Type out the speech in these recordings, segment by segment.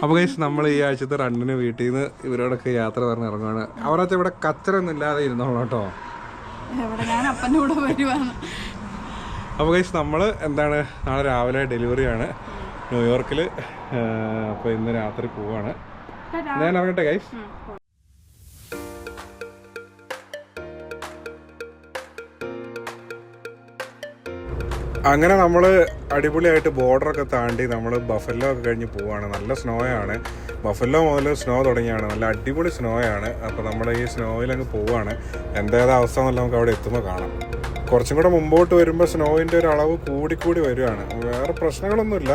അപ്പോൾ ഗൈസ് നമ്മൾ ഈ ആഴ്ചത്തെ റണ്ണിന് വീട്ടിൽ നിന്ന് ഇവരോടൊക്കെ യാത്ര പറഞ്ഞ് ഇറങ്ങുകയാണ് അവരകത്ത് ഇവിടെ കച്ചറൊന്നും ഇല്ലാതെ ഇരുന്നോളൂ കേട്ടോ. അപ്പോൾ ഗൈസ് നമ്മൾ എന്താണ് നാളെ രാവിലെ ഡെലിവറിയാണ് ന്യൂയോർക്കിൽ അപ്പോൾ ഇന്ന് രാത്രി പോവാണ്. ഞാൻ ഇറങ്ങട്ടെ ഗൈസ് അങ്ങനെ നമ്മൾ അടിപൊളിയായിട്ട് ബോർഡറൊക്കെ താണ്ടി നമ്മൾ ബഫല്ലോ ഒക്കെ കഴിഞ്ഞ് പോവാണ്. നല്ല സ്നോ ആണ് ബഫല്ലോ മുതൽ സ്നോ തുടങ്ങിയാണ്. നല്ല അടിപൊളി സ്നോ ആണ് അപ്പോൾ നമ്മൾ ഈ സ്നോയിൽ അങ്ങ് പോവാണ്. എന്തേതാ അവസ്ഥ എന്നല്ല നമുക്ക് അവിടെ എത്തുമ്പോൾ കാണാം. കുറച്ചും കൂടെ മുമ്പോട്ട് വരുമ്പോൾ സ്നോവിന്റെ ഒരു അളവ് കൂടിക്കൂടി വരികയാണ് വേറെ പ്രശ്നങ്ങളൊന്നുമില്ല.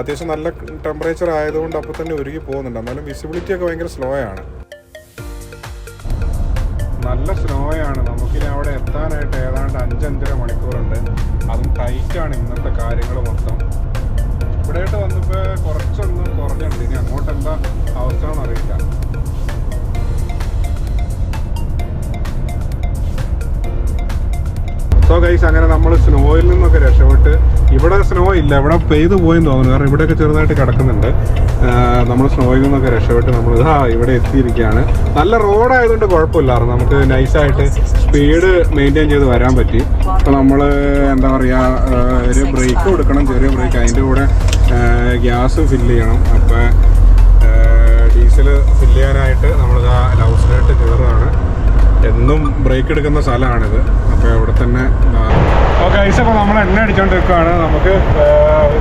അത്യാവശ്യം നല്ല ടെമ്പറേച്ചർ ആയതുകൊണ്ട് അപ്പോൾ തന്നെ ഒരുങ്ങി പോകുന്നുണ്ട്. എന്നാലും വിസിബിലിറ്റി ഒക്കെ ഭയങ്കര സ്ലോ ആണ്. നല്ല സ്നോയാണ് നമുക്കിനി അവിടെ എത്താനായിട്ട് ഏതാണ്ട് അഞ്ചഞ്ചര മണിക്കൂറുണ്ട്. അതും ടൈറ്റാണ് ഇന്നത്തെ കാര്യങ്ങൾ മൊത്തം. ഇവിടെയായിട്ട് വന്നപ്പോൾ കുറച്ചൊന്നും കുറഞ്ഞിട്ടുണ്ട്. ഇനി അങ്ങോട്ട് എന്താ അവസ്ഥ അറിയില്ല. സോ ഗൈസ് അങ്ങനെ നമ്മൾ സ്നോയിൽ നിന്നൊക്കെ രക്ഷപ്പെട്ട് ഇവിടെ സ്നോ ഇല്ല. ഇവിടെ പെയ്തു പോയെന്ന് തോന്നുന്നു. കാരണം ഇവിടെയൊക്കെ ചെറുതായിട്ട് കിടക്കുന്നുണ്ട്. നമ്മൾ സ്നോയിൽ നിന്നൊക്കെ രക്ഷപ്പെട്ട് നമ്മൾ ഇതാ ഇവിടെ എത്തിയിരിക്കുകയാണ്. നല്ല റോഡായതുകൊണ്ട് കുഴപ്പമില്ലായിരുന്നു. നമുക്ക് നൈസായിട്ട് സ്പീഡ് മെയിന്റെയിൻ ചെയ്ത് വരാൻ പറ്റി. അപ്പോൾ നമ്മൾ എന്താ പറയുക ഒരു ബ്രേക്ക് കൊടുക്കണം. ചെറിയ ബ്രേക്ക് അതിന്റെ കൂടെ ഗ്യാസ് ഫില്ല് ചെയ്യണം. അപ്പോൾ ഡീസൽ ഫില്ല് ചെയ്യാനായിട്ട് നമ്മളിതാ ലൗസിലായിട്ട് കയറുകയാണ് എന്നും ബ്രേക്ക് എടുക്കുന്ന സ്ഥലമാണിത്. അപ്പോൾ ഇവിടെ തന്നെ ഓക്കെ ഐസ് അപ്പോൾ നമ്മൾ എണ്ണ അടിച്ചുകൊണ്ട് നിൽക്കുകയാണ് നമുക്ക്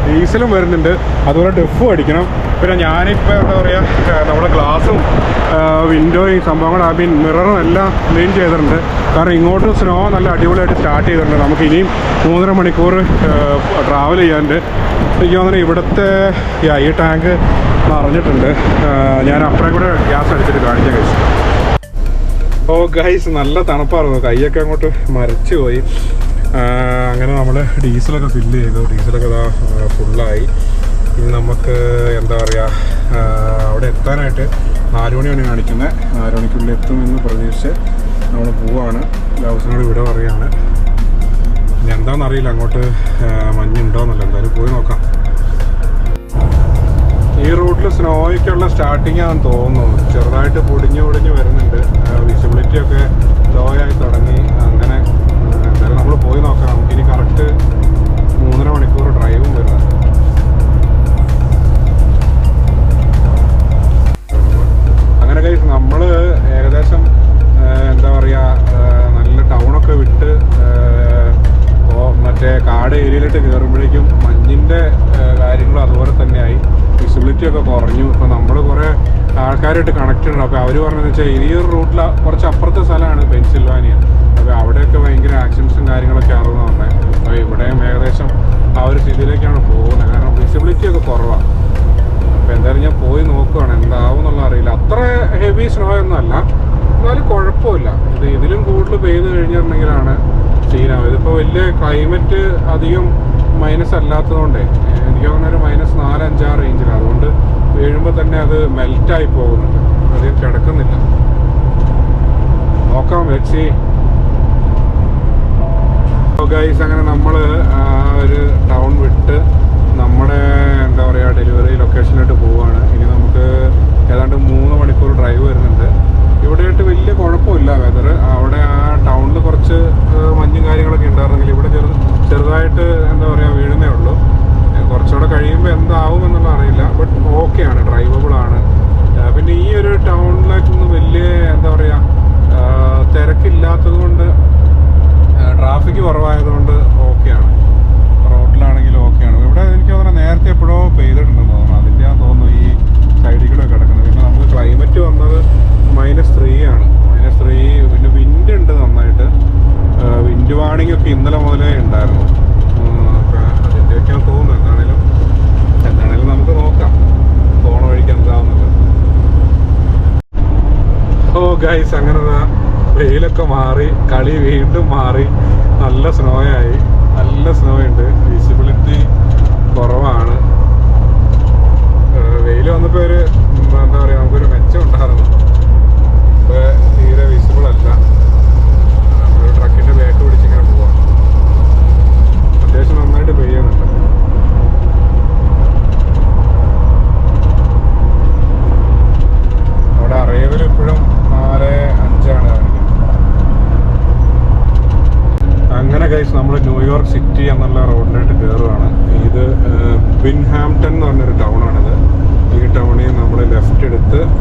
ഡീസലും വരുന്നുണ്ട്. അതുപോലെ ഡെഫും അടിക്കണം. പിന്നെ ഞാനിപ്പോൾ എന്താ പറയുക നമ്മുടെ ഗ്ലാസും വിൻഡോയും സംഭവങ്ങളും ഐ മീൻ മിററും എല്ലാം ക്ലീൻ ചെയ്തിട്ടുണ്ട്. കാരണം ഇങ്ങോട്ട് സ്നോ നല്ല അടിപൊളിയായിട്ട് സ്റ്റാർട്ട് ചെയ്തിട്ടുണ്ട്. നമുക്ക് ഇനിയും മൂന്നര മണിക്കൂർ ട്രാവൽ ചെയ്യാനുണ്ട്. എനിക്ക് തോന്നുന്നു ഇവിടുത്തെ ഈ ടാങ്ക് നിറഞ്ഞിട്ടുണ്ട് ആ, ഞാൻ അപ്പുറം കൂടെ ഗ്യാസ് അടിച്ചിട്ട് കാണിക്കാൻ കഴിച്ചു ഓ ഗൈസ് നല്ല തണുപ്പായിരുന്നു. കൈയൊക്കെ അങ്ങോട്ട് മരച്ചു പോയി. അങ്ങനെ നമ്മൾ ഡീസലൊക്കെ ഫില്ല് ചെയ്തു. ഡീസലൊക്കെ ഇതാ ഫുള്ളായി ഇനി നമുക്ക് എന്താ പറയുക അവിടെ എത്താനായിട്ട് നാല് മണിയാണ് കാണിക്കുന്നത് നാല് മണിക്കുള്ളിൽ എത്തുമെന്ന് പ്രതീക്ഷിച്ച് നമ്മൾ പോവാണ്. ഹൗസിനോട് ഇവിടെ പറയുകയാണ് ഇനി എന്താണെന്നറിയില്ല അങ്ങോട്ട് മഞ്ഞുണ്ടോ എന്നല്ല. എന്തായാലും പോയി നോക്കാം. ഈ റൂട്ടിൽ സ്നോയ്ക്കുള്ള സ്റ്റാർട്ടിംഗ് ആണെന്ന് തോന്നുന്നു. ചെറുതായിട്ട് പൊടിഞ്ഞു പൊടിഞ്ഞ് വരുന്നുണ്ട്. വിസിബിലിറ്റി ഒക്കെ ലോ ആയി തുടങ്ങി. അങ്ങനെ എന്തായാലും നമ്മൾ പോയി നോക്കാം നമുക്കിനി കറക്റ്റ് ആൾക്കാരായിട്ട് കണക്റ്റഡ് ഉണ്ട് അപ്പോൾ അവർ പറഞ്ഞതെന്ന് വെച്ചാൽ ഈ ഒരു റൂട്ടിൽ കുറച്ച് അപ്പുറത്തെ സ്ഥലമാണ് പെൻസിൽവാനിയ. അപ്പോൾ അവിടെയൊക്കെ ഭയങ്കര ആക്സിഡൻസും കാര്യങ്ങളൊക്കെ ആണെന്ന് പറഞ്ഞത് അപ്പോൾ ഇവിടെയും ഏകദേശം ആ ഒരു സ്ഥിതിയിലേക്കാണ് പോകുന്നത്. കാരണം വിസിബിലിറ്റി ഒക്കെ കുറവാണ് അപ്പോൾ എന്തായാലും ഞാൻ പോയി നോക്കുകയാണ് എന്താവും എന്നുള്ള അറിയില്ല. അത്ര ഹെവി സ്നോ ഒന്നും അല്ല. എന്നാലും കുഴപ്പമില്ല. ഇത് ഇതിലും കൂടുതൽ പെയ്ത് കഴിഞ്ഞിട്ടുണ്ടെങ്കിലാണ് സീനാവും ഇതിപ്പോൾ വലിയ ക്ലൈമറ്റ് അധികം മൈനസ് അല്ലാത്തതുകൊണ്ടേ എനിക്ക് തോന്നുന്ന ഒരു മൈനസ് നാല് അഞ്ചാറ് റേഞ്ചിലാണ് അതുകൊണ്ട് വീഴുമ്പോൾ തന്നെ അത് മെൽറ്റായി പോകുന്നുണ്ട്. അധികം കിടക്കുന്നില്ല. നോക്കാം വെച്ച് ഗൈസ് അങ്ങനെ നമ്മൾ ഒരു ടൗൺ വിട്ട് നമ്മുടെ എന്താ പറയുക ഡെലിവറി ലൊക്കേഷനിലോട്ട് പോവുകയാണ് ഇനി നമുക്ക് ഏതാണ്ട് മൂന്ന് മണിക്കൂർ ഡ്രൈവ് വരുന്നുണ്ട്. ഇവിടെയായിട്ട് വലിയ കുഴപ്പമില്ല വെതർ അവിടെ ആ ടൗണിൽ കുറച്ച് മഞ്ഞും കാര്യങ്ങളൊക്കെ ഉണ്ടായിരുന്നെങ്കിൽ ഇവിടെ ചെറു ചെറുതായിട്ട് എന്താ പറയുക വീഴുന്നേ ഉള്ളൂ. കുറച്ചുകൂടെ കഴിയുമ്പോൾ എന്താവും എന്നുള്ള അറിയില്ല. ബട്ട് ഓക്കെയാണ് ഡ്രൈവബിൾ ആണ്. പിന്നെ ഈ ഒരു ടൗണിലേക്കൊന്നും വലിയ എന്താ പറയുക തിരക്കില്ലാത്തത് കൊണ്ട് ട്രാഫിക് കുറവായതുകൊണ്ട് ഓക്കെയാണ് റോഡിലാണെങ്കിലും ഓക്കെയാണ് ഇവിടെ എനിക്ക് തോന്നുന്നത് നേരത്തെ എപ്പോഴോ പെയ്തിട്ടുണ്ടെന്ന് തോന്നുന്നു. അതിന്റെ ആ തോന്നുന്നു ഈ സൈഡിൽ കൂടെ കിടക്കുന്നത്. പിന്നെ നമുക്ക് ക്ലൈമറ്റ് വന്നത് മൈനസ് ത്രീ ആണ്. മൈനസ് ത്രീ പിന്നെ വിൻഡ് ഉണ്ട് നന്നായിട്ട്. വിൻഡ് വാണിംഗ് ഒക്കെ ഇന്നലെ മുതലേ ഉണ്ടായിരുന്നു. അതിന്റെയൊക്കെയാണ് തോന്നുന്നു എന്താണേലും എന്താണേലും നമുക്ക് നോക്കാം. പോണ വഴിക്ക് എന്താവുന്നത്. ഓ ഗൈസ് അങ്ങനെ വെയിലൊക്കെ മാറി കളി വീണ്ടും മാറി. നല്ല സ്നോയായി നല്ല സ്നോ ഉണ്ട്. വിസിബിലിറ്റി കുറവാണ് വെയിൽ വന്നപ്പോൾ ഒരു ഉം, എന്താ പറയുക നമുക്കൊരു മെച്ചം ഉണ്ടായിരുന്നു ഇപ്പൊ തീരെ വിസിബിൾ അല്ല നമ്മളൊരു ട്രക്കിന്റെ ബാക്ക് പിടിച്ചിങ്ങനെ പോവാം അത്യാവശ്യം നന്നായിട്ട് പെയ്യുന്നുണ്ട്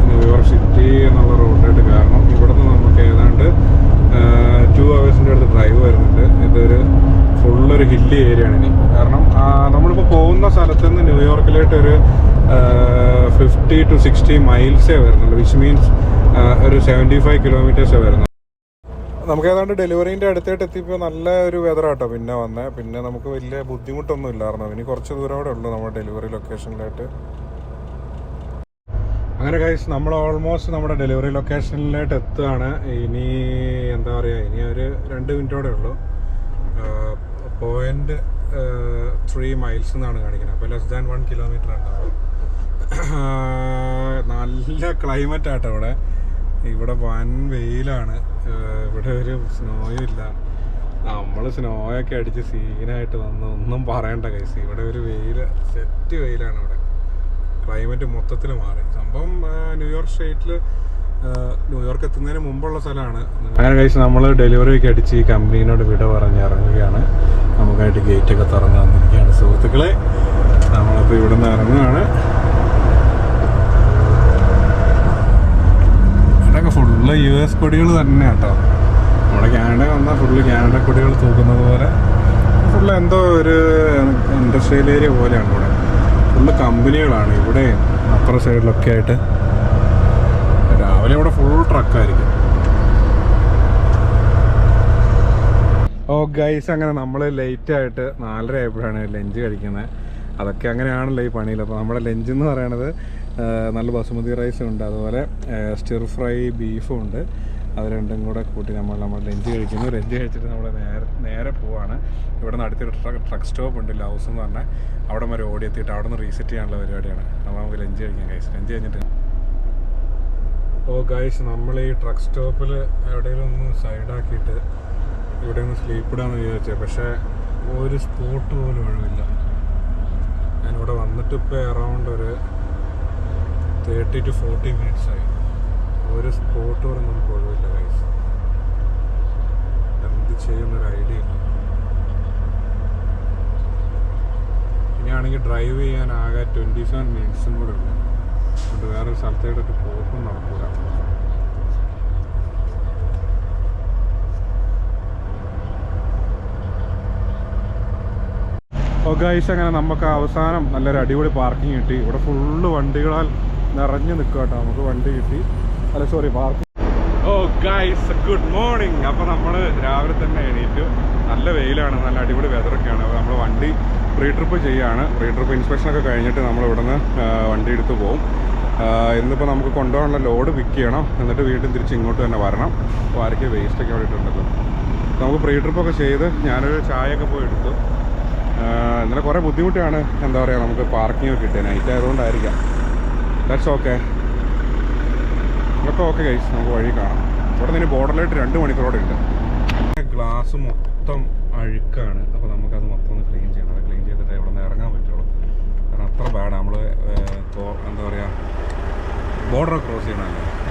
ന്യൂയോർക്ക് സിറ്റി എന്നുള്ള റോഡിലോട്ട് കയറണം ഇവിടുന്ന് നമുക്ക് ഏതാണ്ട് ടു ഹവേഴ്സിന്റെ അടുത്ത് ഡ്രൈവ് വരുന്നുണ്ട് ഇതൊരു ഫുള്ളൊരു ഹില്ലി ഏരിയ ആണ് ഇനി. കാരണം നമ്മളിപ്പോൾ പോകുന്ന സ്ഥലത്ത് നിന്ന് ന്യൂയോർക്കിലോട്ട് ഒരു ഫിഫ്റ്റി ടു സിക്സ്റ്റി മൈൽസേ വരുന്നുള്ളൂ. വിച്ച് മീൻസ് ഒരു സെവന്റി ഫൈവ് കിലോമീറ്റേഴ്സേ വരുന്നുള്ളൂ. നമുക്ക് ഏതാണ്ട് ഡെലിവറീന്റെ അടുത്തായിട്ട് എത്തിയപ്പോൾ നല്ല ഒരു വെതർ ആട്ടോ പിന്നെ വന്നേ. പിന്നെ നമുക്ക് വലിയ ബുദ്ധിമുട്ടൊന്നും ഇല്ലായിരുന്നു ഇനി കുറച്ച് ദൂരം കൂടെ ഉള്ളൂ നമ്മുടെ ഡെലിവറി ലൊക്കേഷനിലായിട്ട് അങ്ങനെ കഴിച്ച് നമ്മൾ ഓൾമോസ്റ്റ് നമ്മുടെ ഡെലിവറി ലൊക്കേഷനിലായിട്ട് എത്തുകയാണ്. ഇനി എന്താ പറയുക ഇനി ഒരു രണ്ട് മിനിറ്റോടെ ഉള്ളൂ. പോയിന്റ് ത്രീ മൈൽസ് എന്നാണ് കാണിക്കുന്നത് അപ്പോൾ ലെസ് ദാൻ വൺ കിലോമീറ്റർ ഉണ്ടാവും. നല്ല ക്ലൈമറ്റ് ആട്ടോ ഇവിടെ. ഇവിടെ വൻ വെയിലാണ്. ഇവിടെ ഒരു സ്നോയും ഇല്ല. നമ്മൾ സ്നോയൊക്കെ അടിച്ച് സീനായിട്ട് വന്ന് ഒന്നും പറയണ്ട കൈസ് ഇവിടെ ഒരു വെയിൽ സെറ്റ് വെയിലാണ് ഇവിടെ. ക്ലൈമറ്റ് മൊത്തത്തിൽ മാറി. സംഭവം ന്യൂയോർക്ക് സ്റ്റേറ്റിൽ ന്യൂയോർക്ക് എത്തുന്നതിന് മുമ്പുള്ള സ്ഥലമാണ്. അങ്ങനെ കഴിച്ച് നമ്മൾ ഡെലിവറി ഒക്കെ അടിച്ച് ഈ കമ്പനീനോട് വിട പറഞ്ഞ് ഇറങ്ങുകയാണ്. നമുക്കായിട്ട് ഗേറ്റ് ഒക്കെ തുറന്ന് വന്നിരിക്കുകയാണ്. സുഹൃത്തുക്കളെ നമ്മളിപ്പോൾ ഇവിടെ നിന്ന് ഇറങ്ങുകയാണ്. ഇതൊക്കെ ഫുള്ള് യു എസ് കൊടികൾ തന്നെ കേട്ടോ. നമ്മുടെ കാനഡ വന്നാൽ ഫുള്ള് കാനഡ കൊടികൾ തൂക്കുന്നത് പോലെ. ഫുള്ള് എന്തോ ഒരു ഇൻഡസ്ട്രിയൽ ഏരിയ പോലെയാണ് ഇവിടെ. ഫുള്ള് കമ്പനികളാണ് ഇവിടെ അപ്പുറ സൈഡിലൊക്കെ ആയിട്ട്. രാവിലെ ഇവിടെ ഫുൾ ട്രക്കായിരിക്കും ഓ ഗൈസ് അങ്ങനെ നമ്മൾ ലേറ്റ് ആയിട്ട് നാലര ആയപ്പോഴാണ് ലഞ്ച് കഴിക്കുന്നത്. അതൊക്കെ അങ്ങനെയാണല്ലോ ഈ പണിയിൽ. അപ്പോൾ നമ്മുടെ ലഞ്ച് എന്ന് പറയണത് നല്ല ബസുമതി റൈസും ഉണ്ട്. അതുപോലെ സ്റ്റിർ ഫ്രൈ ബീഫും ഉണ്ട്. അത് രണ്ടും കൂടെ കൂട്ടി നമ്മൾ നമ്മൾ ലഞ്ച് കഴിക്കുന്നു. ലഞ്ച് കഴിച്ചിട്ട് നമ്മൾ നേരെ നേരെ പോവാണ്. ഇവിടെ നിന്ന് അടുത്തൊരു ട്രക്ക് ട്രക്ക് സ്റ്റോപ്പ് ഉണ്ട് ലൗസ് എന്ന് പറഞ്ഞാൽ അവിടെ വരെ ഓടി എത്തിയിട്ട് അവിടെ നിന്ന് റീസെറ്റ് ചെയ്യാനുള്ള പരിപാടിയാണ്. അപ്പോൾ നമുക്ക് ലഞ്ച് കഴിക്കാം ഗൈസ് ലഞ്ച് കഴിഞ്ഞിട്ട് ഓ ഗൈസ് നമ്മൾ ഈ ട്രക്ക് സ്റ്റോപ്പിൽ എവിടെയെങ്കിലും ഒന്ന് സൈഡാക്കിയിട്ട് ഇവിടെ ഒന്ന് സ്ലീപ്പ് ഇടാന്ന് വിചാരിച്ചത് പക്ഷേ ഒരു സ്പോട്ട് പോലും ഒഴിവില്ല. ഞാനിവിടെ വന്നിട്ട് ഇപ്പോൾ അറൗണ്ട് ഒരു തേർട്ടി ടു ഫോർട്ടി മിനിറ്റ്സ് ആയി. ഒരു സ്പോട്ട് പോലും നമുക്ക് ഒഴിവില്ല ഗൈസ് എന്ത് ചെയ്യുന്നൊരു ഐഡിയ ഇല്ല. ഇനിയാണെങ്കിൽ ഡ്രൈവ് ചെയ്യാൻ ആകെ ട്വന്റി സെവൻ മിനിറ്റ്സും കൂടെ ഉണ്ട് അതുകൊണ്ട് വേറൊരു സ്ഥലത്തേക്കൊക്കെ പോക്കും നടക്കൂല. ഗൈസ് അങ്ങനെ നമുക്ക് അവസാനം നല്ലൊരു അടിപൊളി പാർക്കിംഗ് കിട്ടി. ഇവിടെ ഫുള്ള് വണ്ടികളാൽ നിറഞ്ഞു നിൽക്കുക കേട്ടോ. നമുക്ക് വണ്ടി കിട്ടി. അല്ല sorry parking oh guys good morning അപ്പോൾ നമ്മൾ രാവിലെ തന്നെ എണീറ്റു. നല്ല വെയിലാണ് നല്ല അടിപൊളി വെതറൊക്കെയാണ് അപ്പോൾ നമ്മൾ വണ്ടി പ്രീ ട്രിപ്പ് ചെയ്യുകയാണ് പ്രീ ട്രിപ്പ് ഇൻസ്പെക്ഷനൊക്കെ കഴിഞ്ഞിട്ട് നമ്മൾ ഇവിടുന്ന് വണ്ടി എടുത്ത് പോകും ഇന്നിപ്പോൾ നമുക്ക് കൊണ്ടുപോകാനുള്ള ലോഡ് പിക്ക് ചെയ്യണം. എന്നിട്ട് വീണ്ടും തിരിച്ച് ഇങ്ങോട്ട് തന്നെ വരണം. അപ്പോൾ ആരൊക്കെ വേസ്റ്റ് ഒക്കെ ഇട്ടുണ്ടല്ലോ നമുക്ക് പ്രീ ട്രിപ്പൊക്കെ ചെയ്ത് ഞാനൊരു ചായയൊക്കെ പോയി എടുത്തു. ഇന്നലെ കുറേ ബുദ്ധിമുട്ടാണ്. എന്താ പറയുക നമുക്ക് പാർക്കിംഗ് ഒക്കെ കിട്ടിയത് നൈറ്റ് ആയതുകൊണ്ടായിരിക്കാം. ദാറ്റ്സ് ഓക്കെ ഇതൊക്കെ ഓക്കെ ഗൈസ് നമുക്ക് വഴി കാണാം. ഇവിടെ നിന്ന് ബോർഡറിലായിട്ട് രണ്ട് മണിക്കൂറോടെ ഉണ്ട്. ഗ്ലാസ് മൊത്തം അഴുക്കാണ്. അപ്പോൾ നമുക്കത് മൊത്തം ഒന്ന് ക്ലീൻ ചെയ്യണം. അത് ക്ലീൻ ചെയ്തിട്ട് ഇവിടെ നിന്ന് ഇറങ്ങാൻ പറ്റുള്ളൂ. കാരണം അത്ര ബാഡ് നമ്മൾ എന്താ ബോർഡർ ക്രോസ് ചെയ്യണമല്ലോ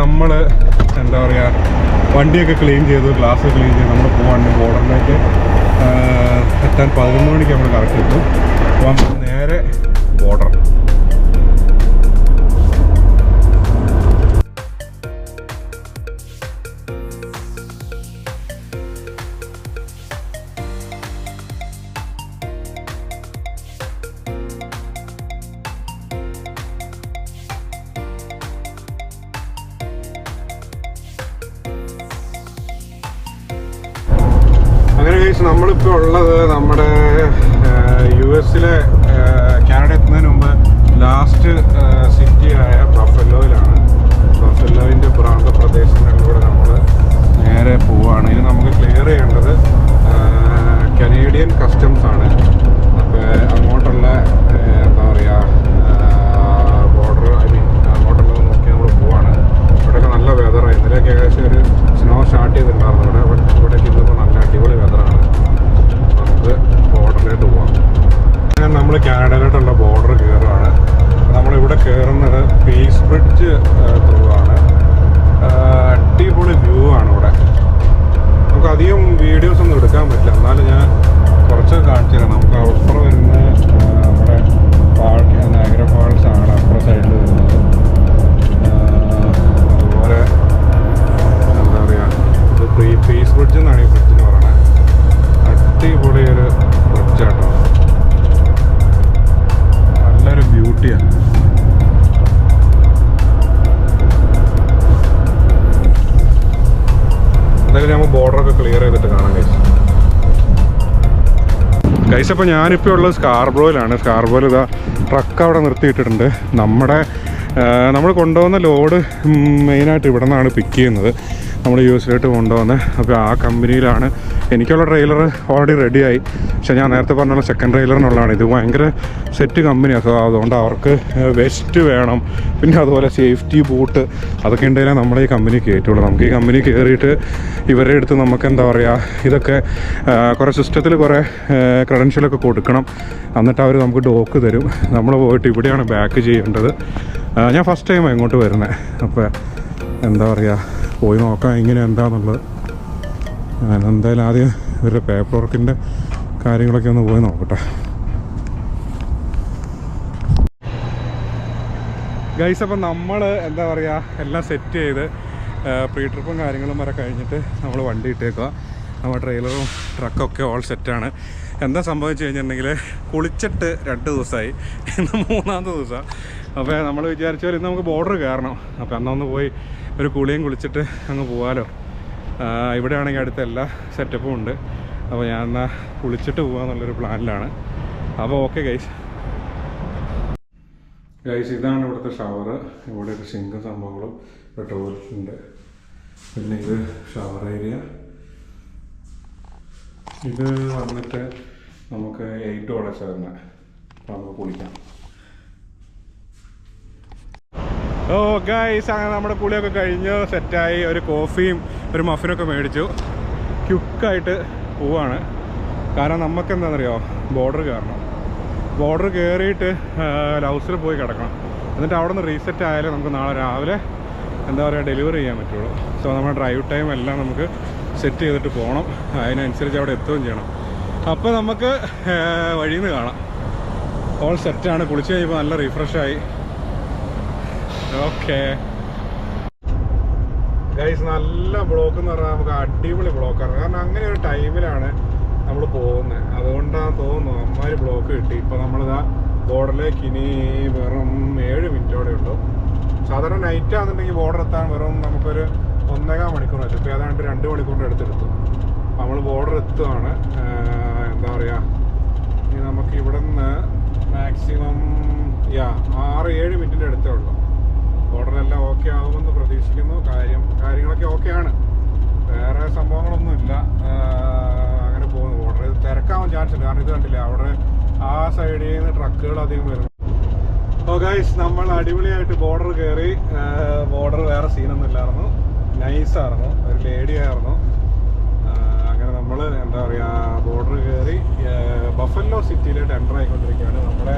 നമ്മൾ എന്താ പറയുക വണ്ടിയൊക്കെ ക്ലീൻ ചെയ്തു ഗ്ലാസ് ക്ലീൻ ചെയ്ത് നമ്മൾ പോകാണ്ട് ബോർഡറിലേക്ക്. എത്താൻ പതിനൊന്ന് മണിക്ക് നമ്മൾ കറക്റ്റ് എത്തും. അപ്പം നേരെ ബോർഡർ ഗൈസ് അപ്പോൾ ഞാനിപ്പോൾ ഉള്ളത് സ്കാർബ്രോയിലാണ് സ്കാർബ്രോയിൽ ഇതാ ട്രക്ക് അവിടെ നിർത്തിയിട്ടിട്ടുണ്ട്. നമ്മുടെ നമ്മൾ കൊണ്ടുപോകുന്ന ലോഡ് മെയിനായിട്ട് ഇവിടെ നിന്നാണ് പിക്ക് ചെയ്യുന്നത്. നമ്മൾ യു എസിലോട്ട് കൊണ്ടുപോകുന്നത് അപ്പോൾ ആ കമ്പനിയിലാണ് എനിക്കുള്ള ട്രെയിലർ ഓൾറെഡി റെഡിയായി പക്ഷെ ഞാൻ നേരത്തെ പറഞ്ഞ സെക്കൻഡ് ട്രെയിലറിനുള്ളതാണ് ഇത് ഭയങ്കര സെറ്റ് കമ്പനിയാണ് സോ അതുകൊണ്ട് അവർക്ക് വെസ്റ്റ് വേണം. പിന്നെ അതുപോലെ സേഫ്റ്റി ബൂട്ട് അതൊക്കെ ഉണ്ടെങ്കിലേ നമ്മളെ ഈ കമ്പനി കയറ്റുള്ളൂ നമുക്ക് ഈ കമ്പനി കയറിയിട്ട് ഇവരുടെ അടുത്ത് നമുക്ക് എന്താ പറയുക ഇതൊക്കെ കുറേ സിസ്റ്റത്തിൽ കുറേ ക്രെഡൻഷ്യലൊക്കെ കൊടുക്കണം. എന്നിട്ട് അവർ നമുക്ക് ഡോക്ക് തരും. നമ്മൾ പോയിട്ട് ഇവിടെയാണ് ബാക്ക് ചെയ്യേണ്ടത്. ഞാൻ ഫസ്റ്റ് ടൈമാണ് ഇങ്ങോട്ട് വരുന്നത് അപ്പോൾ എന്താ പറയുക പോയി നോക്കാം എങ്ങനെ എന്താണെന്നുള്ളത് ഞാൻ എന്തായാലും ആദ്യം ഇവരുടെ പേപ്പർ വർക്കിന്റെ കാര്യങ്ങളൊക്കെ ഒന്ന് പോയി നോക്കട്ടെ. ഗൈസ് അപ്പം നമ്മൾ എന്താ പറയുക എല്ലാം സെറ്റ് ചെയ്ത് പ്രീ ട്രിപ്പും കാര്യങ്ങളും വരെ കഴിഞ്ഞിട്ട് നമ്മൾ വണ്ടി ഇട്ടേക്കുക നമ്മുടെ ട്രെയിലറും ട്രക്കൊക്കെ ഓൾ സെറ്റാണ് എന്താ സംഭവിച്ചു കഴിഞ്ഞിട്ടുണ്ടെങ്കിൽ കുളിച്ചിട്ട് രണ്ട് ദിവസമായി ഇന്ന് മൂന്നാമത്തെ ദിവസമാണ് അപ്പോൾ നമ്മൾ വിചാരിച്ചാൽ ഇന്ന് നമുക്ക് ബോർഡർ കയറണം. അപ്പോൾ അന്നൊന്ന് പോയി ഒരു കുളിയും കുളിച്ചിട്ട് അങ്ങ് പോകാമല്ലോ ആ, ഇവിടെ ആണെങ്കിൽ അടുത്ത എല്ലാ സെറ്റപ്പും ഉണ്ട്. അപ്പോൾ ഞാൻ എന്നാൽ കുളിച്ചിട്ട് പോകാമെന്നുള്ളൊരു പ്ലാനിലാണ്. അപ്പോൾ ഓക്കെ ഗൈസ് ഗൈസ് ഇതാണ് ഇവിടുത്തെ ഷവർ ഇവിടെ ഒരു സിങ്കും സംഭവങ്ങളും ഇവിടെ ടോയ്ലറ്റ് ഉണ്ട്. പിന്നെ ഇത് ഷവർ ഏരിയ ഇത് വന്നിട്ട് നമുക്ക് എയ്റ്റ് ഡോളേഴ്സ് വരുന്നത് അപ്പോൾ നമുക്ക് കുളിക്കാം. ഓ ഗൈസ് അങ്ങനെ നമ്മുടെ കുളിയൊക്കെ കഴിഞ്ഞ്. സെറ്റായി ഒരു കോഫിയും ഒരു മഫിനൊക്കെ മേടിച്ചു. ക്യുക്കായിട്ട് പോവാണ്. കാരണം നമുക്ക് എന്താണെന്നറിയോ ബോർഡർ കയറണം ബോർഡർ കയറിയിട്ട് ലൗസിൽ പോയി കിടക്കണം. എന്നിട്ട് അവിടെ നിന്ന് റീസെറ്റ് ആയാലേ നമുക്ക് നാളെ രാവിലെ എന്താ പറയുക ഡെലിവറി ചെയ്യാൻ പറ്റുള്ളൂ. സോ നമ്മുടെ ഡ്രൈവ് ടൈം എല്ലാം നമുക്ക് സെറ്റ് ചെയ്തിട്ട് പോകണം അതിനനുസരിച്ച് അവിടെ എത്തുകയും ചെയ്യണം. അപ്പോൾ നമുക്ക് വഴിയിൽ നിന്ന് കാണാം. ഓൾ സെറ്റാണ് കുളിച്ച് കഴിയുമ്പോൾ നല്ല റിഫ്രഷായി ഓക്കെ ഗൈസ് നല്ല ബ്ലോക്ക് എന്ന് പറഞ്ഞാൽ നമുക്ക് അടിപൊളി ബ്ലോക്കാണ് കാരണം അങ്ങനെ ഒരു ടൈമിലാണ് നമ്മൾ പോകുന്നത് അതുകൊണ്ടാണ് തോന്നുന്നു അമ്മാതിരി ബ്ലോക്ക് കിട്ടി. ഇപ്പൊ നമ്മളിതാ ബോർഡറിലേക്ക് ഇനി വെറും ഏഴ് മിനിറ്റോടെ ഉള്ളൂ. സാധാരണ നൈറ്റ് ആണെന്നുണ്ടെങ്കിൽ ബോർഡർ എത്താൻ വെറും നമുക്കൊരു ഒന്നേകാൽ മണിക്കൂർ വെച്ചു ഇപ്പൊ ഏതാണ്ട് രണ്ട് മണിക്കൂറിന്റെ അടുത്തെടുത്തു. നമ്മൾ ബോർഡർ എത്തുകയാണ് എന്താ പറയാ? ഇനി നമുക്ക് ഇവിടെ നിന്ന് മാക്സിമം യാ ആറ് ഏഴ് മിനിറ്റിന്റെ അടുത്തേ ഉള്ളൂ. ഓർഡറെല്ലാം ഓക്കെ ആകുമെന്ന് പ്രതീക്ഷിക്കുന്നു. കാര്യം കാര്യങ്ങളൊക്കെ ഓക്കെയാണ് വേറെ സംഭവങ്ങളൊന്നുമില്ല. അങ്ങനെ പോകുന്നു. ഓർഡർ തിരക്കാവാൻ ചാൻസ് ഉണ്ട്. കാരണം ഇത് കണ്ടില്ല അവിടെ ആ സൈഡിൽ നിന്ന് ട്രക്കുകൾ അധികം വരുന്നു. ഓ ഗൈസ് നമ്മൾ അടിപൊളിയായിട്ട് ബോർഡർ കയറി ബോർഡർ വേറെ സീനൊന്നും ഇല്ലായിരുന്നു. നൈസായിരുന്നു ഒരു ലേഡി ആയിരുന്നു. അങ്ങനെ നമ്മൾ എന്താ പറയുക ബോർഡർ കയറി ബഫല്ലോ സിറ്റിയിലോട്ട് എന്റർ ആയിക്കൊണ്ടിരിക്കുകയാണ്. നമ്മുടെ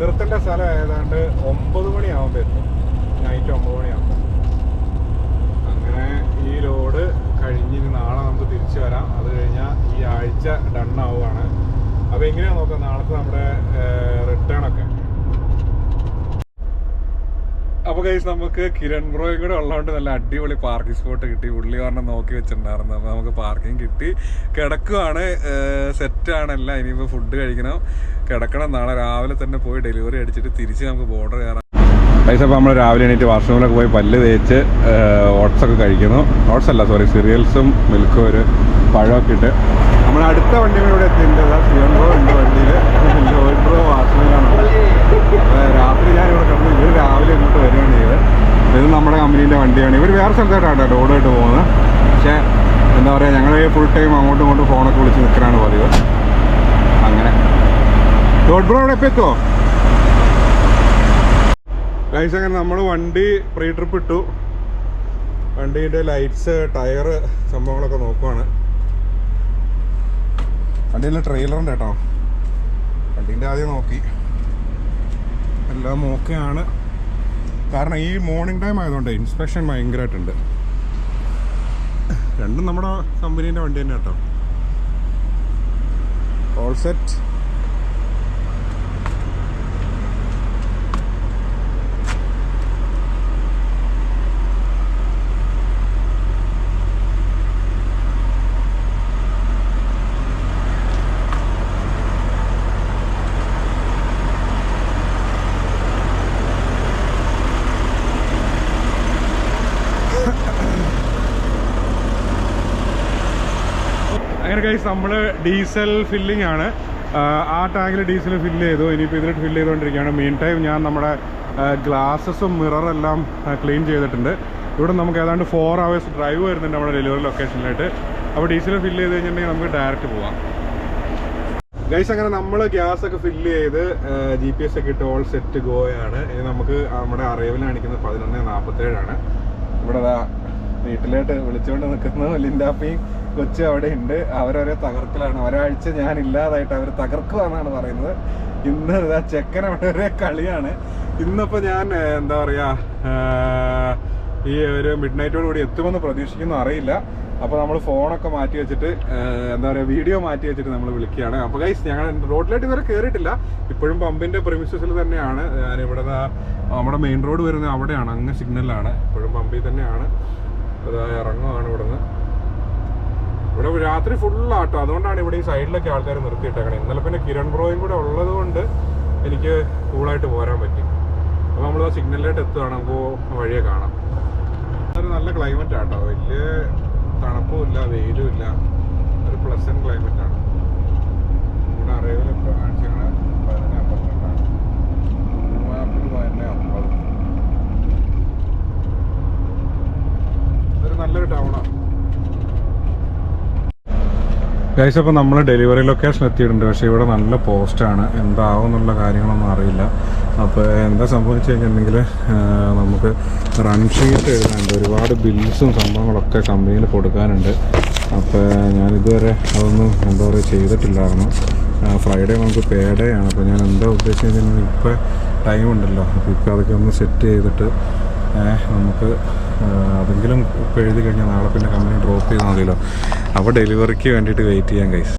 നിർത്തേണ്ട സ്ഥലം ഏതാണ്ട് ഒമ്പത് മണിയാവുമ്പോൾ എത്തും. നൈറ്റ് ഒമ്പത് മണിയാകുമ്പോൾ അങ്ങനെ ഈ ലോഡ് കഴിഞ്ഞ് നാളെ നമുക്ക് തിരിച്ചു വരാം. അത് കഴിഞ്ഞാൽ ഈ ആഴ്ച ഡൺ ആവുകയാണ് അപ്പോൾ എങ്ങനെയാ നോക്കാം? നാളത്തെ നമ്മുടെ റിട്ടേൺ ഒക്കെ. അപ്പോൾ കൈസ് നമുക്ക് കിരൺ ബ്രോയും കൂടെ ഉള്ളതുകൊണ്ട് നല്ല അടിപൊളി പാർക്കിംഗ് സ്പോട്ട് കിട്ടി. പുള്ളി പറഞ്ഞ നോക്കി വെച്ചിട്ടുണ്ടായിരുന്നു. അപ്പോൾ നമുക്ക് പാർക്കിംഗ് കിട്ടി. കിടക്കുവാണ് സെറ്റാണ് എല്ലാം. ഇനിയിപ്പോൾ ഫുഡ് കഴിക്കണം. കിടക്കണം. നാളെ രാവിലെ തന്നെ പോയി ഡെലിവറി അടിച്ചിട്ട് തിരിച്ച് നമുക്ക് ബോർഡർ കയറാം കൈസ് അപ്പോൾ നമ്മൾ രാവിലെ എണീറ്റ് വാഷ്റൂമിലൊക്കെ പോയി പല്ല് തേച്ച് ഓട്സ് ഒക്കെ കഴിക്കുന്നു. ഓട്സ് അല്ല സോറി സീരിയൽസും മിൽക്കും ഒരു പഴമൊക്കെ ഇട്ട്. നമ്മൾ അടുത്ത വണ്ടി ഇവിടെ എത്തിയിട്ടുണ്ട് സിയോൺ ബ്രോ ഉണ്ട് വണ്ടിയിൽ ജോയ് ബ്രോ വാഷ്റൂമിലാണ്. രാത്രി ഞാൻ ഇവിടെ കിടന്നു ഇവർ രാവിലെ ഇങ്ങോട്ട് വരികയാണ് ചെയ്തത്. ഇത് നമ്മുടെ കമ്പനീന്റെ വണ്ടിയാണ്. ഇവർ വേറെ സ്ഥലത്തായിട്ടാണ് ലോഡായിട്ട് പോകുന്നത്. പക്ഷേ എന്താ പറയുക ഞങ്ങൾ ഫുൾ ടൈം അങ്ങോട്ടും ഇങ്ങോട്ടും ഫോണൊക്കെ വിളിച്ച് നിൽക്കാനാണ് പതിവ്. അങ്ങനെ. ജോയ് ബ്രോ എപ്പോൾ എത്തുമോ ഗൈസ് അങ്ങനെ നമ്മൾ വണ്ടി പ്രീ ട്രിപ്പ് ഇട്ടു. വണ്ടിയുടെ ലൈറ്റ്സ് ടയറ് സംഭവങ്ങളൊക്കെ നോക്കുവാണ്. വണ്ടിയിലെ ട്രെയിലറുണ്ട് കേട്ടോ. വണ്ടി വണ്ടീന്റെ ആദ്യം നോക്കി. എല്ലാം ഓക്കെയാണ്. കാരണം ഈ മോർണിംഗ് ടൈം ആയതുകൊണ്ട് ഇൻസ്പെക്ഷൻ ഭയങ്കരമായിട്ടുണ്ട് രണ്ടും നമ്മുടെ കമ്പനീന്റെ വണ്ടി തന്നെ കേട്ടോ. ഓൾ സെറ്റ് അങ്ങനെ കഴിച്ച് നമ്മൾ ഡീസൽ ഫില്ലിംഗ് ആണ്. ആ, ടാങ്കിൽ ഡീസൽ ഫില്ല് ചെയ്തു. ഇനിയിപ്പോൾ ഇതിലിട്ട് ഫില്ല് ചെയ്തുകൊണ്ടിരിക്കുകയാണ്. മെയിൻ ടൈം ഞാൻ നമ്മുടെ ഗ്ലാസസും മിററെല്ലാം ക്ലീൻ ചെയ്തിട്ടുണ്ട്. ഇവിടെ നമുക്ക് ഏതാണ്ട് ഫോർ അവേഴ്സ് ഡ്രൈവ് വരുന്നുണ്ട് നമ്മുടെ ഡെലിവറി ലൊക്കേഷനിലായിട്ട് അപ്പോൾ ഡീസൽ ഫില്ല് ചെയ്ത് കഴിഞ്ഞിട്ടുണ്ടെങ്കിൽ നമുക്ക് ഡയറക്റ്റ് പോവാം. ഗൈസ് അങ്ങനെ നമ്മൾ ഗ്യാസ് ഒക്കെ ഫില്ല് ചെയ്ത് ജി പി എസ് ഒക്കെ ഇട്ട് ഓൾ സെറ്റ് ഗോയാണ് ഇനി നമുക്ക് നമ്മുടെ അറൈവൽ കാണിക്കുന്നത് പതിനൊന്ന് നാൽപ്പത്തേഴാണ് ഇവിടെ വീട്ടിലോട്ട് വിളിച്ചുകൊണ്ട് നിൽക്കുന്നു ലിൻഡാപ്പിയും കൊച്ചു അവിടെ ഉണ്ട്. അവരൊരേ തകർക്കലാണ്. ഒരാഴ്ച ഞാൻ ഇല്ലാതായിട്ട് അവർ തകർക്കുവാന്നാണ് പറയുന്നത്. ഇന്ന് ഇതാ ചെക്കൻ അവിടെ ഒരേ കളിയാണ്. ഇന്നിപ്പോൾ ഞാൻ എന്താ പറയുക ഈ ഒരു മിഡ് നൈറ്റോട് കൂടി എത്തുമെന്ന് പ്രതീക്ഷിക്കുന്നു. അറിയില്ല. അപ്പോൾ നമ്മൾ ഫോണൊക്കെ മാറ്റി വെച്ചിട്ട് എന്താ പറയുക വീഡിയോ മാറ്റി വെച്ചിട്ട് നമ്മൾ വിളിക്കുകയാണ്. അപ്പോൾ ഗൈസ് ഞങ്ങൾ റോഡിലായിട്ട് ഇതുവരെ കയറിയിട്ടില്ല ഇപ്പോഴും പമ്പിന്റെ പ്രിമിസസിൽ തന്നെയാണ്. ഞാനിവിടെ ഇവിടെ നമ്മുടെ മെയിൻ റോഡ് വരുന്നത് അവിടെയാണ്. അങ്ങ് സിഗ്നലാണ് ഇപ്പോഴും പമ്പിൽ തന്നെയാണ്. അതാ ഇറങ്ങുവാണ് ഇവിടുന്ന്. ഇവിടെ രാത്രി ഫുൾ ആട്ടോ. അതുകൊണ്ടാണ് ഇവിടെ ഈ സൈഡിലൊക്കെ ആൾക്കാർ നിർത്തിയിട്ടേക്കണേ. ഇന്നലെ പിന്നെ കിരൺ ബ്രോയും കൂടെ ഉള്ളത് കൊണ്ട് എനിക്ക് കൂളായിട്ട് പോരാൻ പറ്റി. അപ്പോൾ നമ്മൾ ആ സിഗ്നലിലായിട്ട് എത്തുകയാണ് അപ്പോൾ വഴിയെ കാണാം. ഒരു നല്ല ക്ലൈമറ്റ് ആട്ടോ. വലിയ തണുപ്പും ഇല്ല വെയിലും ഇല്ല. ഒരു പ്ലസന്റ് ക്ലൈമറ്റാണ് ഇവിടെ അറിവിലൊക്കെ കാണിച്ചാണ് ഗൈസ് അപ്പോൾ നമ്മൾ ഡെലിവറി ലൊക്കേഷൻ എത്തിയിട്ടുണ്ട്. പക്ഷേ ഇവിടെ നല്ല പോസ്റ്റാണ് എന്താവും എന്നുള്ള കാര്യങ്ങളൊന്നും അറിയില്ല. അപ്പോൾ എന്താ സംഭവിച്ചു കഴിഞ്ഞിട്ടുണ്ടെങ്കിൽ നമുക്ക് റൺ ഷീറ്റ് എഴുതാനുണ്ട്. ഒരുപാട് ബിൽസും സംഭവങ്ങളൊക്കെ കമ്പനിയിൽ കൊടുക്കാനുണ്ട്. അപ്പോൾ ഞാനിതുവരെ അതൊന്നും എന്താ പറയുക ചെയ്തിട്ടില്ലായിരുന്നു. ഫ്രൈഡേ നമുക്ക് പേ ഡേ ആണ്. അപ്പോൾ ഞാൻ എന്താ ഉദ്ദേശിച്ചത് ഇപ്പോൾ ടൈം ഉണ്ടല്ലോ. അപ്പോൾ ഇപ്പോൾ അതൊക്കെ ഒന്ന് സെറ്റ് ചെയ്തിട്ട് നമുക്ക് അതെങ്കിലും ഇപ്പോൾ എഴുതി കഴിഞ്ഞാൽ നാളെ പിന്നെ കമ്പനി ഡ്രോപ്പ് ചെയ്താൽ മതിയല്ലോ. അപ്പോൾ ഡെലിവറിക്ക് വേണ്ടിയിട്ട് വെയിറ്റ് ചെയ്യാൻ കൈസ്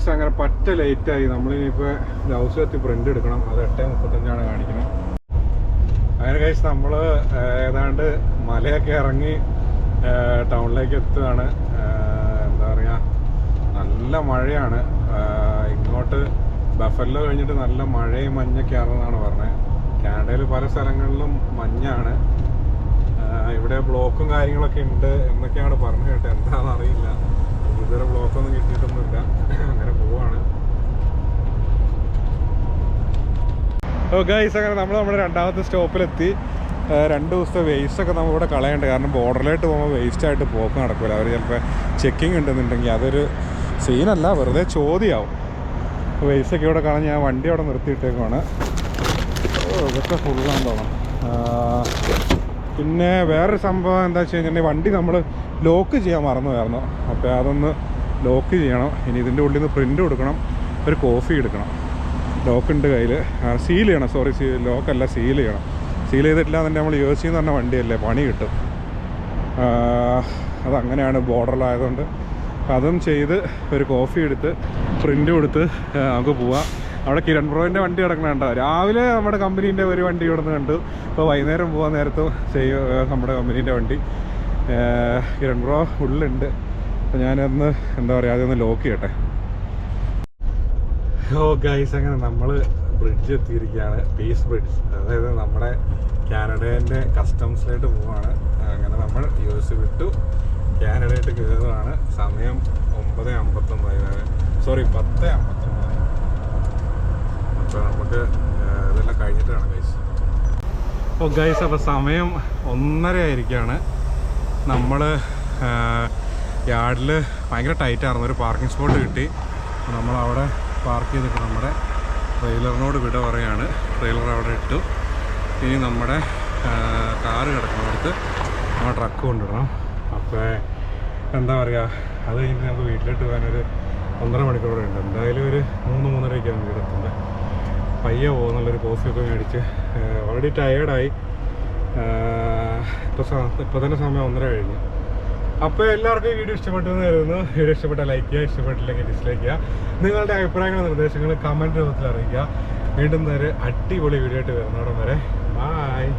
ഗൈസ് അങ്ങനെ പറ്റ ലേറ്റായി നമ്മളിനിപ്പോൾ ഹൗസ് എത്തി പ്രിന്റ് എടുക്കണം. അത് എട്ട് മുപ്പത്തഞ്ചാണ് കാണിക്കുന്നത് അങ്ങനെ ഗൈസ് നമ്മൾ ഏതാണ്ട് മലയൊക്കെ ഇറങ്ങി ടൗണിലേക്ക് എത്തുകയാണ്. എന്താ പറയുക നല്ല മഴയാണ്. ഇങ്ങോട്ട് ബഫല്ലോ കഴിഞ്ഞിട്ട് നല്ല മഴയും മഞ്ഞൊക്കെ ആണെന്നാണ് പറഞ്ഞത് കാനഡയിൽ പല സ്ഥലങ്ങളിലും മഞ്ഞാണ്. ഇവിടെ ബ്ലോക്കും കാര്യങ്ങളൊക്കെ ഉണ്ട് എന്നൊക്കെയാണ് പറഞ്ഞു കേട്ടത്. എന്താണെന്ന് അറിയില്ല. ഇതുവരെ ബ്ലോക്കൊന്നും കിട്ടിയിട്ടൊന്നുമില്ല. അങ്ങനെ പോവാണ്. ഓ ഗൈസ് അങ്ങനെ നമ്മൾ നമ്മുടെ രണ്ടാമത്തെ സ്റ്റോപ്പിലെത്തി. രണ്ട് ദിവസത്തെ വേസ്റ്റ് ഒക്കെ നമ്മളിവിടെ കളയണ്ട്. കാരണം ബോർഡറിലായിട്ട് പോകുമ്പോൾ വേസ്റ്റ് ആയിട്ട് പോക്ക് നടക്കില്ല അവർ ചിലപ്പോൾ ചെക്കിംഗ് ഉണ്ടെന്നുണ്ടെങ്കിൽ അതൊരു സീനല്ല വെറുതെ ചോദ്യമാവും വേസ്റ്റ് ഒക്കെ ഇവിടെ കളഞ്ഞ് ഞാൻ വണ്ടി അവിടെ നിർത്തിയിട്ടേക്കുവാണ്. ഓ ഇതൊക്കെ ഫുള്ളാന്ന് തോന്നണം പിന്നെ വേറൊരു സംഭവം എന്താ വെച്ച് കഴിഞ്ഞിട്ടുണ്ടെങ്കിൽ വണ്ടി നമ്മൾ ലോക്ക് ചെയ്യാൻ മറന്നുപോയായിരുന്നു. അപ്പോൾ അതൊന്ന് ലോക്ക് ചെയ്യണം. ഇനി ഇതിന്റെ ഉള്ളിൽ നിന്ന് പ്രിന്റ് കൊടുക്കണം. ഒരു കോഫി എടുക്കണം. ലോക്കുണ്ട് കയ്യിൽ സീൽ ചെയ്യണം. സോറി സീ ലോക്കല്ല സീൽ ചെയ്യണം. സീൽ ചെയ്തിട്ടില്ല എന്നുണ്ടെങ്കിൽ നമ്മൾ യു എസ് എന്ന് പറഞ്ഞ വണ്ടിയല്ലേ? പണി കിട്ടും. അതങ്ങനെയാണ് ബോർഡറിലായതുകൊണ്ട് അതും ചെയ്ത് ഒരു കോഫി എടുത്ത് പ്രിന്റ് കൊടുത്ത് നമുക്ക് പോവാം. അവിടെ കിരൺ ബ്രോയിന്റെ വണ്ടി കിടക്കണുണ്ട് രാവിലെ നമ്മുടെ കമ്പനീന്റെ ഒരു വണ്ടി ഇവിടെ നിന്ന് കണ്ടു. ഇപ്പോൾ വൈകുന്നേരം പോകാൻ നേരത്തും ചെയ്യും നമ്മുടെ കമ്പനീന്റെ വണ്ടി. കിരൺ ബ്രോ ഉള്ളുണ്ട്. അപ്പോൾ ഞാനൊന്ന് എന്താ പറയുക അതൊന്ന് ലോക്ക് ചെയ്യട്ടെ. ഓ ഗൈസ് അങ്ങനെ നമ്മൾ ബ്രിഡ്ജ് എത്തിയിരിക്കുകയാണ്. പീസ് ബ്രിഡ്ജ് അതായത് നമ്മുടെ കാനഡേന്റെ കസ്റ്റംസിലായിട്ട് പോവാണ്. അങ്ങനെ നമ്മൾ യു എസ് വിട്ടു. കാനഡയായിട്ട് കയറുകയാണ്. സമയം ഒമ്പത് അമ്പത്തൊമ്പതിനാണ് സോറി പത്ത് അമ്പത്തൊമ്പതായി. അപ്പോൾ നമുക്ക് ഇതെല്ലാം കഴിഞ്ഞിട്ടാണ് ഗൈസ് ഓ ഗൈസ് അപ്പോൾ സമയം ഒന്നര ആയിരിക്കുകയാണ് നമ്മൾ യാർഡിൽ ഭയങ്കര ടൈറ്റായിരുന്നു. ഒരു പാർക്കിംഗ് സ്പോട്ട് കിട്ടി. നമ്മളവിടെ പാർക്ക് ചെയ്തിട്ട് നമ്മുടെ ട്രെയിലറിനോട് വിട പറയാണ്. ട്രെയിലർ അവിടെ ഇട്ടു. ഇനി നമ്മുടെ കാറ് കിടക്കുന്നിടത്ത് നമ്മൾ ട്രക്ക് കൊണ്ടുവിടണം അപ്പോൾ എന്താ പറയുക അത് കഴിഞ്ഞ് നമുക്ക് വീട്ടിലോട്ട് പോകാനൊരു ഒന്നര മണിക്കൂറോടെ ഉണ്ട്. എന്തായാലും ഒരു മൂന്ന് മൂന്നരയ്ക്കാണ് വീടെത്തുന്നത്. പയ്യെ പോകുന്നുള്ളൊരു കോഫിയൊക്കെ മേടിച്ച് ഓൾറെഡി ടയേർഡായി ഇപ്പോൾ ഇപ്പോൾ തന്നെ സമയം ഒന്നര കഴിഞ്ഞു. അപ്പോൾ എല്ലാവർക്കും വീഡിയോ ഇഷ്ടപ്പെട്ടു എന്ന് കരുതുന്നു. വീഡിയോ ഇഷ്ടപ്പെട്ട ലൈക്ക് ചെയ്യുക ഇഷ്ടപ്പെട്ടില്ലെങ്കിൽ ഡിസ്ലൈക്ക് ചെയ്യുക. നിങ്ങളുടെ അഭിപ്രായങ്ങളും നിർദ്ദേശങ്ങളും കമന്റ് രൂപത്തിൽ അറിയിക്കുക. വീണ്ടും നേരെ അടിപൊളി വീഡിയോ ആയിട്ട് വരുന്നോടം വരെ ബായ്